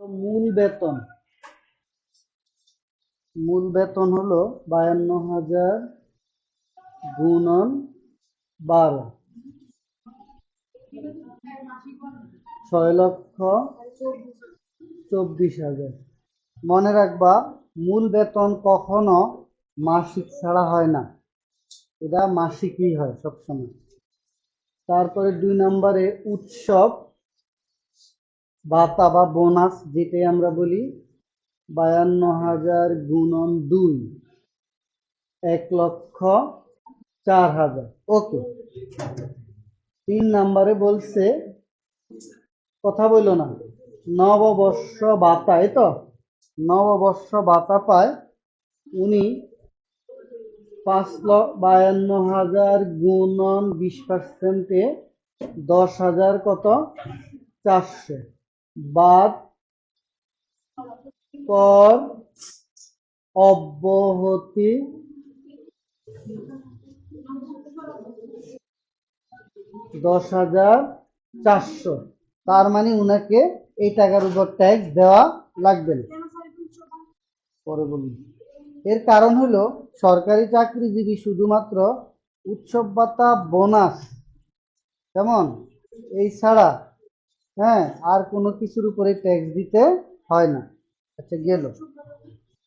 মূল বেতন। মূল বেতন হলো বায়ান্ন হাজার গুণন বারো। ছয় লক্ষ চব্বিশ হাজার। মনে রাখবা, মূল বেতন কখনো মাসিক ছাড়া হয় না। এটা মাসিকই হয় সবসময়। তারপরে দুই নম্বরে উৎসব। ভাতা বা বোনাস যেটাই আমরা বলি বায়ান্ন হাজার গুণন দুই, এক লক্ষ চার হাজার। ওকে। তিন নাম্বারে বলছে, কথা বলল না, নববর্ষ ভাতা এই তো? নববর্ষ ভাতা পায় উনি পাঁচ বায়ান্ন হাজার গুণন বিশ পার্সেন্টে দশ হাজার কত? চারশো। বাদ কর অব্যাহতি দশ হাজার চারশো। তার মানে উনাকে এই টাকার উপর ট্যাক্স দেওয়া লাগবে না। পরে বলুন। এর কারণ হলো সরকারি চাকরিজীবী শুধুমাত্র উৎসব ভাতা বোনাস কেমন? এই ছাড়া হ্যাঁ আর কোনো কিছুর উপরে ট্যাক্স দিতে হয় না। আচ্ছা গেল।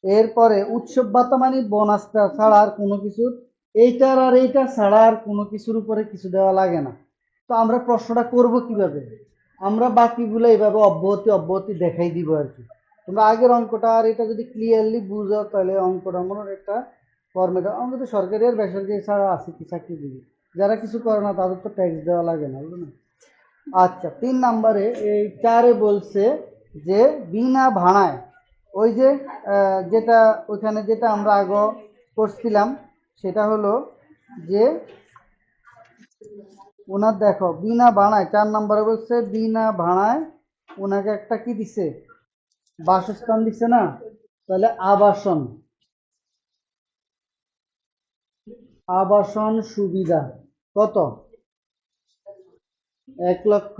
এরপরে উৎসব ভাতা মানে বোনাসটা ছাড়া আর কোনো কিছুর এইটার আর এইটা ছাড়া আর কোনো কিছুর উপরে কিছু দেওয়া লাগে না। তো আমরা প্রশ্নটা করব কীভাবে? আমরা বাকিগুলো এইভাবে অব্যাহতি অব্যাহতি দেখাই দিব আর কি। তোমরা আগের অঙ্কটা আর এটা যদি ক্লিয়ারলি বুঝো তাহলে অঙ্কটা মনে হয় একটা ফর্মেট অঙ্ক তো সরকারি আর বেসরকারি ছাড়া আছে কি চাকরিজীবী যারা কিছু করে না, তাদের তো ট্যাক্স দেওয়া লাগে না, বুঝলো না? আচ্ছা তিন নম্বরে এই চারে বলছে যে বিনা ভাড়ায়, ওই যে যেটা ওইখানে যেটা আমরা আগে করছিলাম, সেটা হলো যে ওনার দেখো, বিনা ভাড়ায়, চার নম্বরে বলছে বিনা ভাড়ায় ওনাকে একটা কি দিছে? বাসস্থান দিছে না? তাহলে আবাসন। আবাসন সুবিধা। কত? এক লক্ষ।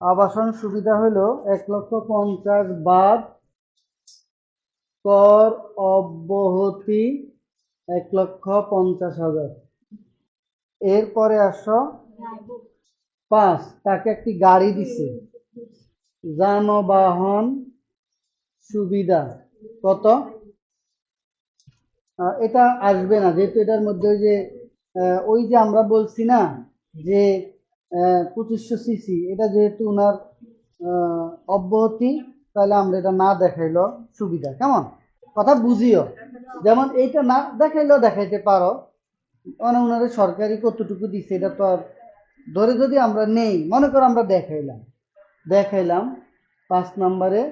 আবাসন সুবিধা হলো এক লক্ষ পঞ্চাশ বাদ কর অব্যাহতি এক লক্ষ পঞ্চাশ হাজার। এরপরে আসো। পাঁচ, তাকে একটি গাড়ি দিছে। যানবাহন সুবিধা কত? এটা আসবে না, যেহেতু এটার মধ্যে ওই যে ওই যে আমরা বলছি না যে পঁচিশশো সিসি, এটা যেহেতু ওনার অব্যাহতি, তাহলে আমরা এটা না দেখাইলো সুবিধা, কেমন? কথা বুঝিও। যেমন এইটা না দেখাইলেও দেখাইতে পারো। মানে ওনাদের সরকারি কতটুকু দিচ্ছে এটা তো আর ধরে যদি আমরা নেই, মনে করো আমরা দেখাইলাম। দেখাইলাম, পাঁচ নম্বরে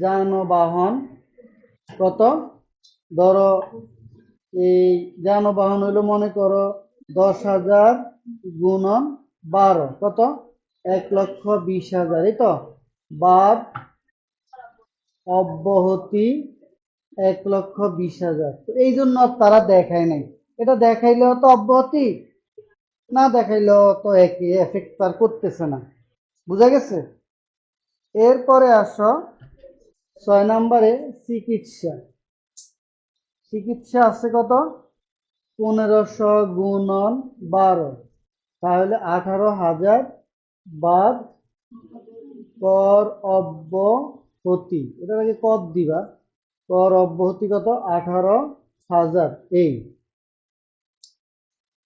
যানবাহন কত? ধরো এই যানবাহন হইল, মনে করো, দশ হাজার গুণন বারো, কত? এক লক্ষ বিশ হাজার, এই তো? বাদ অব্যাহতি এক লক্ষ বিশ হাজার। তো এই জন্য তারা দেখায় নাই। এটা দেখাইলেও তো অব্যাহতি, না দেখাইলেও তো একই এফেক্ট তার করতেছে না। বুঝা গেছে? এরপরে আসো, ছয় নম্বরে চিকিৎসা। চিকিৎসা আছে কত? পনেরোশো গুণন বারো। তাহলে আঠারো হাজার বাদ কর অব্যহতি। এটা আগে কর দিবা? কর অব্যহতি কত? আঠারো হাজার। এই।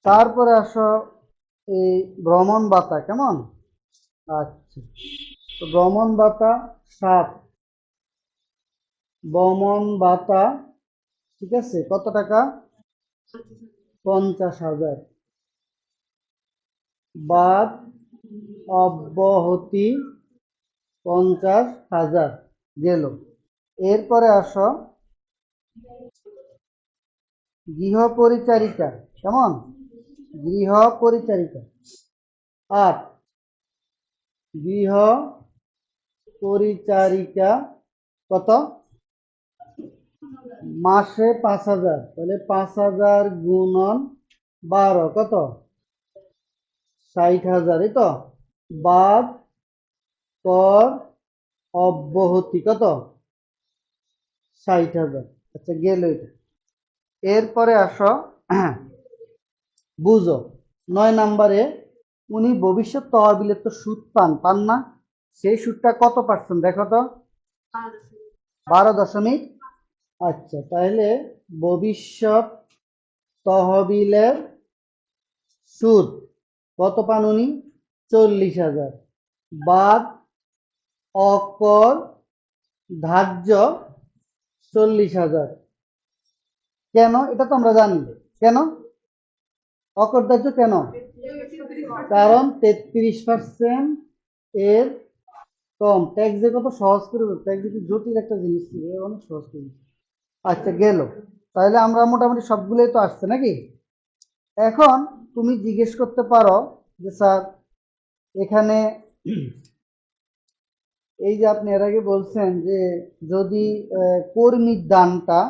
তারপরে আসো এই ভ্রমণ ভাতা কেমন? আচ্ছা। ভ্রমণ ভাতা সাত। ভ্রমণ ভাতা ঠিক আছে, কত টাকা? পঞ্চাশ হাজার। বাদ অব্যাহতি পঞ্চাশ হাজার। গেল। এরপরে আসো। গৃহ পরিচারিকা কেমন? গৃহ পরিচারিকা আট। গৃহ পরিচারিকা কত? মাসে পাঁচ হাজার, তাহলে পাঁচ হাজার গুণন বারো, কত? ষাট হাজার তো। বাদ কর অব্যাহতি, কত? ষাট হাজার। আচ্ছা গেল এটা। এরপরে আসো। বুঝো, নয় নাম্বারে উনি ভবিষ্যৎ তহবিলের তো সুদ পান পান না? সেই সুদটা কত পার্সেন্ট দেখো তো। বারো দশমিক আচ্ছা তাহলে ভবিষ্যৎ তহবিলের সুদ কত পান উনি? চল্লিশ হাজার। বাদ অকর ধার্য চল্লিশ হাজার। কেন? এটা তো আমরা জানি। কেন? অকর ধার্য কেন? কারণ তেত্রিশ পার্সেন্ট এর কম। ট্যাক্স যে কত সহজ করে ট্যাক্স যদি জটিল একটা জিনিস। অনেক সহজ করে। আচ্ছা গেল। তাহলে আমরা মোটামুটি সবগুলোই তো আসছে নাকি? এখন তুমি জিজ্ঞেস করতে পারো যে, স্যার, এখানে এই যে আপনি এর আগে বলছেন যে, যদি কর্মীর দানটা,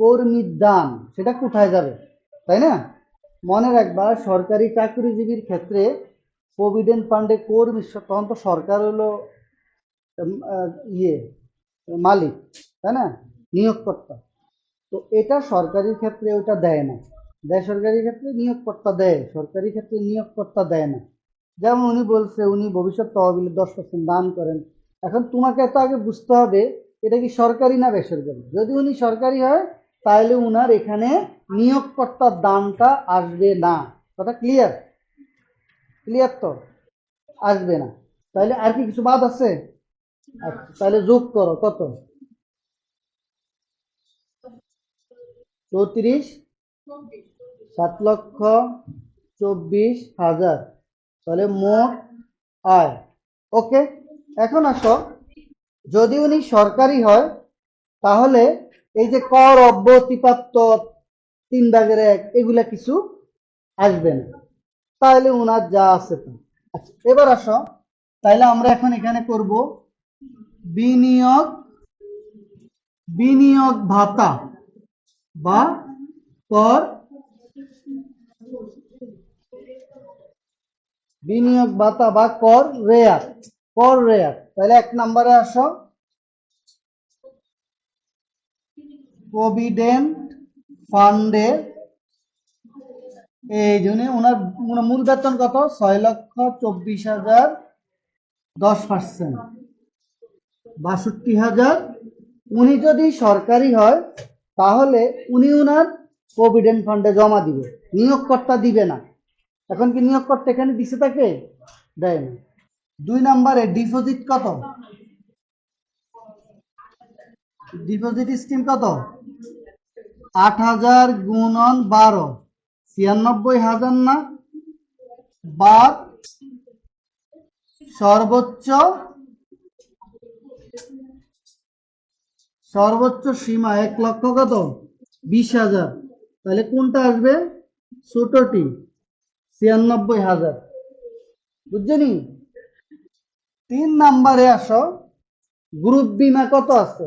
কর্মীর দান, সেটা কোথায় যাবে? তাই না? মনে রাখবা, সরকারি চাকরিজীবীর ক্ষেত্রে প্রভিডেন্ট ফান্ডে কর্মী, তখন তো সরকার হলো ইয়ে মালিক, তাই না? নিয়োগকর্তা। তো এটা সরকারি ক্ষেত্রে ওটা দেয় না। বেসরকারি ক্ষেত্রে, নিয়োগকর্তা দেয়। সরকারি ক্ষেত্রে নিয়োগকর্তা দেয় না। যেমন উনি বলছে, উনি ভবিষ্যৎ তহবিলে দশ পার্সেন্ট দান করেন। এখন তোমাকে তো আগে বুঝতে হবে, এটা কি সরকারি না বেসরকারি? যদি উনি সরকারি হয়, তাহলে উনার এখানে নিয়োগকর্তার দানটা আসবে না। কথা ক্লিয়ার ক্লিয়ার তো? আসবে না। তাহলে আর কি কিছু বাদ আছে? আচ্ছা তাহলে যোগ করো, কত? চৌত্রিশ সাত লক্ষ চব্বিশ হাজার। তাহলে মোট আয়। ওকে, এখন আসো। যদি উনি সরকারি হয়, তাহলে এই যে কর অব্যতিপ্রাপ্ত তিন ভাগের এক, এগুলা কিছু আসবে না। তাহলে উনার যা আছে তা। আচ্ছা এবার আসো। তাহলে আমরা এখন এখানে করব বিনিয়োগ বিনিয়োগ ভাতা। বা কর বিনিয়োগ ভাতা বা কর রেয়ার কর রেয়ার তাহলে এক নম্বরে আসো। প্রভিডেন্ট ফান্ডে এই জন্য ওনার মূল বেতন কত? ছয় লক্ষ চব্বিশ হাজার দশ পার্সেন্ট বাষট্টি হাজার। উনি যদি সরকারি হয় তাহলে উনি উনার প্রভিডেন্ট ফান্ডে জমা দিবে। নিয়োগকর্তা দিবে না। এখন কি নিয়োগকর্তা এখানে দিছে তাকে? দেয় না। দুই নম্বরে ডিপোজিট কত? ডিপোজিট স্কিম কত? আট হাজার গুণন বারো। ছিয়ানব্বই হাজার না? বাদ সর্বোচ্চ সর্বোচ্চ সীমা এক লক্ষ কত? বিশ হাজার। তাহলে কোনটা আসবে? ছোটটি, ছিয়ানব্বই হাজার। বুঝছেনি তিন নাম্বারে আসো গ্রুপ বিমা কত আছে?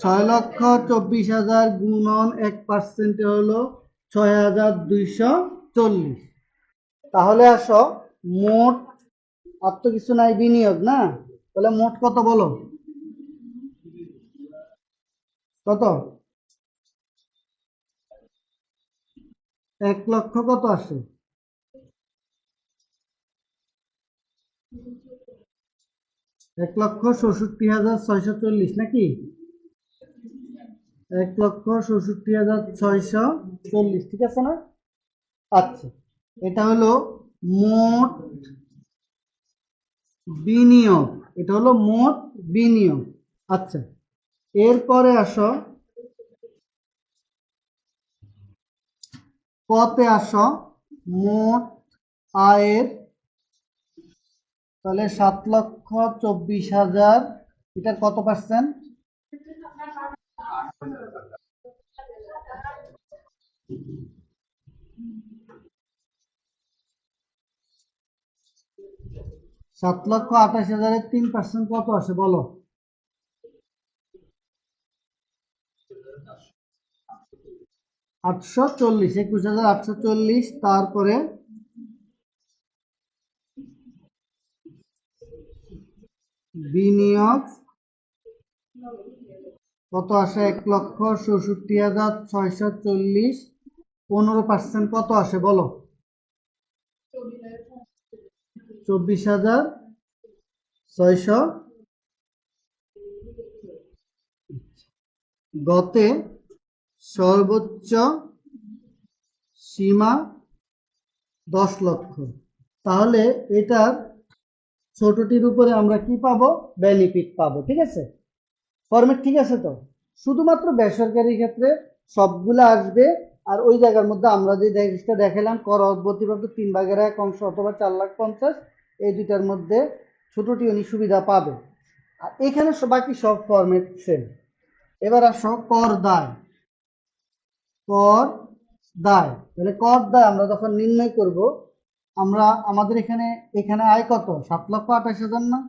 ছয় লক্ষ চব্বিশ হাজার গুণন এক পার্সেন্টে হলো ছয় হাজার দুইশো চল্লিশ। তাহলে আসো, মোট আর তো কিছু নাই, বিনিয়োগ, না? তাহলে মোট কত বলো? কত? এক লক্ষ কত আসে? এক লক্ষ ষষট্টি হাজার ছয়শো চল্লিশ, নাকি? এক লক্ষ ষষট্টি হাজার ছয়শো চল্লিশ, ঠিক আছে না? আচ্ছা এটা হলো মোট বিনিয়োগ। এটা হলো মোট বিনিয়োগ। আচ্ছা এরপরে আসো। কতে আসো। মোট আয়ের, তাহলে সাত লক্ষ চব্বিশ হাজার এটার কত পার্সেন্ট সাত লক্ষ আঠাশ হাজারের তিন পার্সেন্ট কত আছে, বলো? আটশো চল্লিশ, একুশ হাজার আটশো চল্লিশ, তারপরে বিনিয়োগ কত আসে? এক লক্ষ চৌষট্টি হাজার ছয়শো চল্লিশ, পনেরো পার্সেন্ট কত আসে, বলো? চব্বিশ হাজার ছয়শো গতে সর্বোচ্চ সীমা দশ লক্ষ। তাহলে এটার ছোটটির উপরে আমরা কি পাবো? বেনিফিট পাবো, ঠিক আছে? ফরম্যাট ঠিক আছে তো? শুধুমাত্র বেসরকারি ক্ষেত্রে সবগুলো আসবে, আর ওই জায়গার মধ্যে আমরা যে জিনিসটা দেখালাম, কর অব্যতিপ্রাপ্ত তিন ভাগের এক অংশ অথবা চার লাখ পঞ্চাশ এই দুইটার মধ্যে ছোটটি উনি সুবিধা পাবে। আর এখানে বাকি সব ফরম্যাট সেম এবার আসো কর দায় কর দায় তাহলে কর দায় আমরা যখন নির্ণয় করব, আমরা আমাদের এখানে এখানে আয় কত? সাত লক্ষ আঠাশ হাজার না?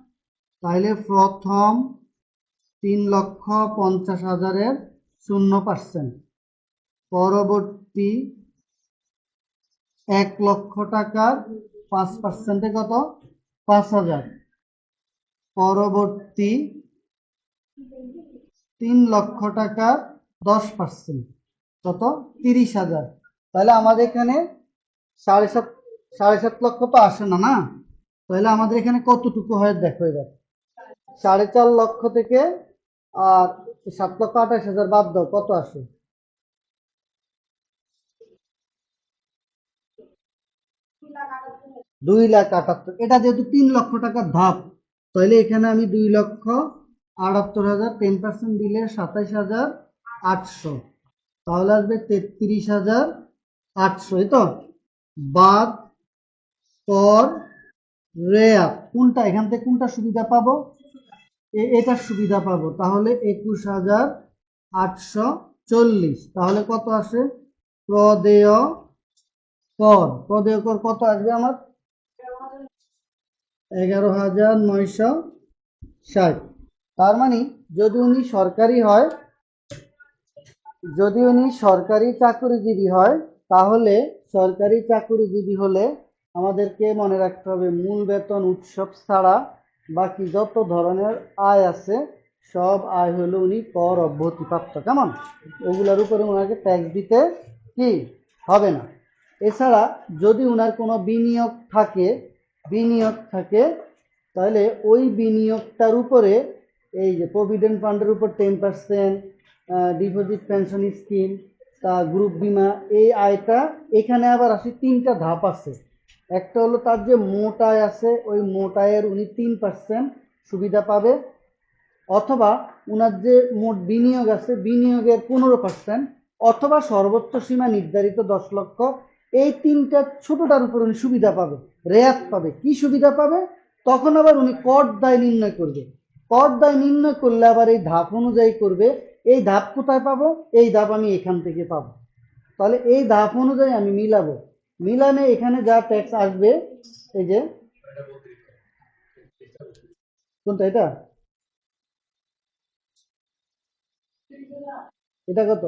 তাহলে প্রথম তিন লক্ষ পঞ্চাশ হাজারের শূন্য পার্সেন্ট পরবর্তী এক লক্ষ টাকার পাঁচ পার্সেন্টে কত? পাঁচ হাজার। পরবর্তী তিন লক্ষ টাকা দশ পার্সেন্ট কত? তিরিশ হাজার। তাহলে আমাদের এখানে সাড়ে সাত সাড়ে সাত লক্ষ তো আসে না না? তাহলে আমাদের এখানে কতটুকু হয় দেখো এবার। সাড়ে চার লক্ষ থেকে আর সাত লক্ষ আঠাশ হাজার বাদ দাও, কত আসে? দুই লাখ আটাত্তর। এটা যেহেতু তিন লক্ষ টাকার ধাপ তাহলে এখানে আমি দুই লক্ষ আটাত্তর হাজার টেন পার্সেন্ট দিলে সাতাইশ হাজার আটশো। তাহলে আসবে তেত্রিশ হাজার আটশো, এই তো? বাদ, কর, রেয়াত। কোনটা, এখান থেকে কোনটা সুবিধা পাবো? এটার সুবিধা পাবো। তাহলে একুশ হাজার আটশো চল্লিশ। তাহলে কত আসে? প্রদেয় কর। প্রদেয় কর কত আসবে আমার? এগারো হাজার নয়শো ষাট। তার মানে যদি উনি সরকারি হয়, যদি উনি সরকারি চাকরিজীবী হয়, তাহলে সরকারি চাকরিজীবী হলে আমাদেরকে মনে রাখতে হবে, মূল বেতন উৎসব ছাড়া বাকি যত ধরনের আয় আছে, সব আয় হলো উনি কর অব্যাহতিপ্রাপ্ত কেমন? ওগুলোর উপরে ওনাকে ট্যাক্স দিতে কি? হবে না। এছাড়া যদি ওনার কোনো বিনিয়োগ থাকে বিনিয়োগ থাকে, তাহলে ওই বিনিয়োগটার উপরে এই যে প্রভিডেন্ট ফান্ডের উপর ten percent deposit pension scheme তা গ্রুপ বিমা এই আয়টা এখানে আবার আসি তিনটা ধাপ আছে। একটা হলো তার যে মোট আয় আছে, ওই মোট আয়ের উনি তিন পার্সেন্ট সুবিধা পাবে, অথবা ওনার যে মোট বিনিয়োগ আছে, বিনিয়োগের পনেরো পার্সেন্ট অথবা সর্বোচ্চ সীমা নির্ধারিত দশ লক্ষ এই তিনটা ছোটটার উপর উনি সুবিধা পাবে, রেয়াত পাবে। কি সুবিধা পাবে? তখন আবার উনি কর দায় নির্ণয় করবে। কর দায় নির্ণয় করলে আবার এই ধাপ অনুযায়ী করবে, এই ধাপ কোথায় পাবো? এই ধাপ আমি এখান থেকে পাবো। তাহলে এই ধাপ অনুযায়ী আমি মিলাবো। মিলানে এখানে যা ট্যাক্স আসবে, এই যে, কোনটা এটা? এটা কত?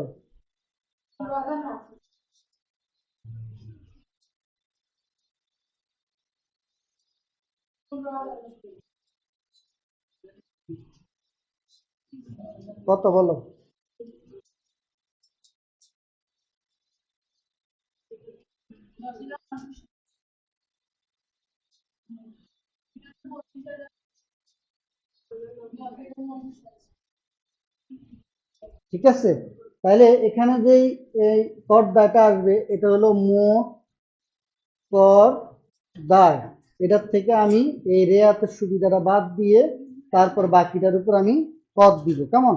কত বলো? ঠিক আছে? তাহলে এখানে যেই, এই কর দায়টা আসবে, এটা হলো মোট কর দায় এটার থেকে আমি এই রেয়াতের সুবিধাটা বাদ দিয়ে তারপর বাকিটার উপর আমি পদ দিব, কেমন?